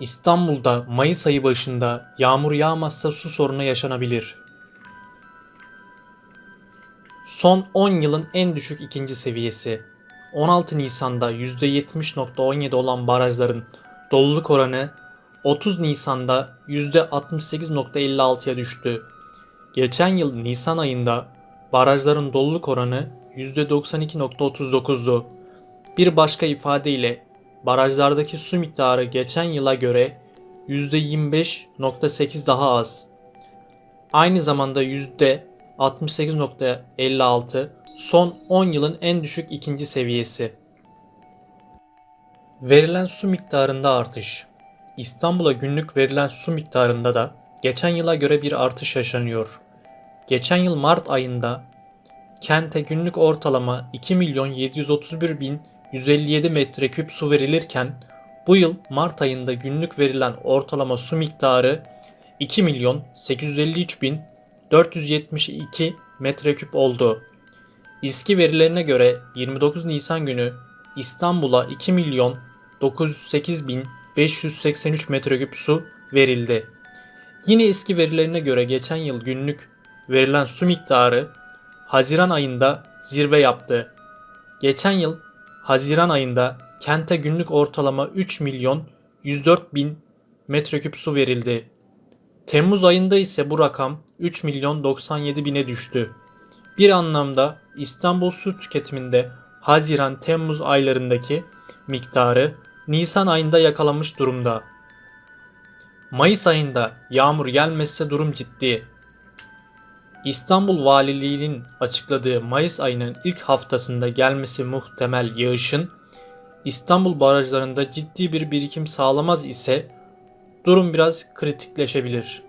İstanbul'da Mayıs ayı başında yağmur yağmazsa su sorunu yaşanabilir. Son 10 yılın en düşük ikinci seviyesi. 16 Nisan'da %70.17 olan barajların doluluk oranı 30 Nisan'da %68.56'ya düştü. Geçen yıl Nisan ayında barajların doluluk oranı %92.39'du. Bir başka ifadeyle barajlardaki su miktarı geçen yıla göre %25.8 daha az. Aynı zamanda %68.56 son 10 yılın en düşük ikinci seviyesi. Verilen su miktarında artış. İstanbul'a günlük verilen su miktarında da geçen yıla göre bir artış yaşanıyor. Geçen yıl Mart ayında kente günlük ortalama 2 milyon 731 bin 157 metreküp su verilirken bu yıl Mart ayında günlük verilen ortalama su miktarı 2 milyon 853 bin 472 metreküp oldu. İSKİ verilerine göre 29 Nisan günü İstanbul'a 2 milyon 908 bin 583 metreküp su verildi. Yine eski verilerine göre geçen yıl günlük verilen su miktarı Haziran ayında zirve yaptı. Geçen yıl Haziran ayında kente günlük ortalama 3 milyon 104 bin metreküp su verildi. Temmuz ayında ise bu rakam 3 milyon 97 bine düştü. Bir anlamda İstanbul su tüketiminde Haziran-Temmuz aylarındaki miktarı Nisan ayında yakalamış durumda. Mayıs ayında yağmur gelmezse durum ciddi. İstanbul Valiliği'nin açıkladığı Mayıs ayının ilk haftasında gelmesi muhtemel yağışın İstanbul barajlarında ciddi bir birikim sağlamaz ise durum biraz kritikleşebilir.